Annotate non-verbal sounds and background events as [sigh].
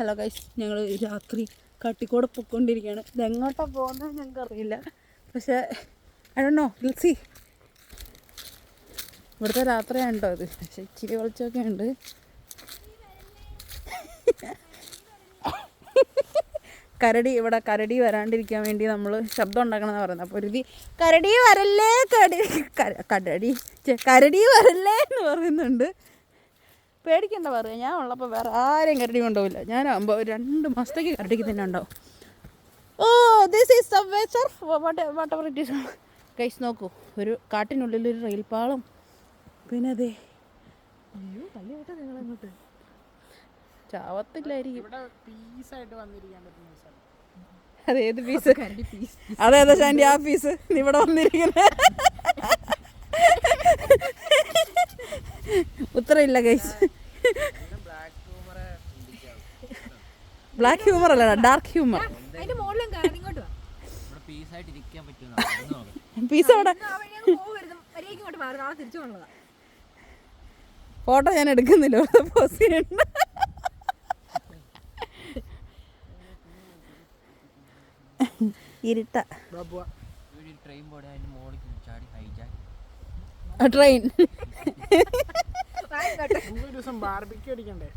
Hello guys ഞങ്ങൾ രാത്രി കാട്ടിക്കൂടെ പൊയ്ക്കൊണ്ടിരിക്കുകയാണ്. ഇതെങ്ങോട്ടാണ് പോകുന്നത് ഞങ്ങൾക്ക് അറിയില്ല. പക്ഷേ അഴണോ വിൽസി ഇവിടുത്തെ രാത്രിയാണ് കേട്ടോ ഇത്. പക്ഷെ ഇച്ചിരി വെളിച്ചമൊക്കെ ഉണ്ട്. കരടി ഇവിടെ കരടി വരാണ്ടിരിക്കാൻ വേണ്ടി നമ്മൾ ശബ്ദം ഉണ്ടാക്കണമെന്ന് പറയുന്നത്. അപ്പോൾ ഒരു രീതി കരടി വരല്ലേ കടി കര- കരടി കരടി വരല്ലേ എന്ന് പറയുന്നുണ്ട്. പേടിക്കണ്ട പറയുക ഞാൻ ഉള്ളപ്പോൾ വേറെ ആരെയും കരടി കൊണ്ടുപോകില്ല ഞാൻ ആകുമ്പോൾ രണ്ട് മാസത്തേക്ക് കരടിക്ക് തന്നെ ഉണ്ടാവും ഓ this is subway surf what whatever it is guys നോക്കൂ. ഒരു കാട്ടിനുള്ളിൽ ഒരു റെയിൽ പാളം. പിന്നെ അതെ അയ്യോ വിട്ടാ നിങ്ങൾ അങ്ങോട്ട് ചാവത്തില്ലായിരിക്കും. പീസ് പീസ് അതേതാ ശാന്റി ആ പീസ് ഇവിടെ വന്നിരിക്കുന്നത് ഉത്തരമില്ല ഗൈസ് ബ്ലാക്ക് ഹ്യൂമർ അല്ല ഡാർക്ക് ഹ്യൂമർ പീസ് അവിടെ ഫോട്ടോ ഞാൻ എടുക്കുന്നില്ല ചെയ്യണ്ട ഇരുട്ട. ട്രെയിൻ ബോർഡ് അതിന്റെ മോളിൽ ചാടി ഹൈജാക്ക് [laughs] ട്രെയിൻ ഒരു ദിവസം ബാർബിക്യൂ അടിക്കണ്ടേ?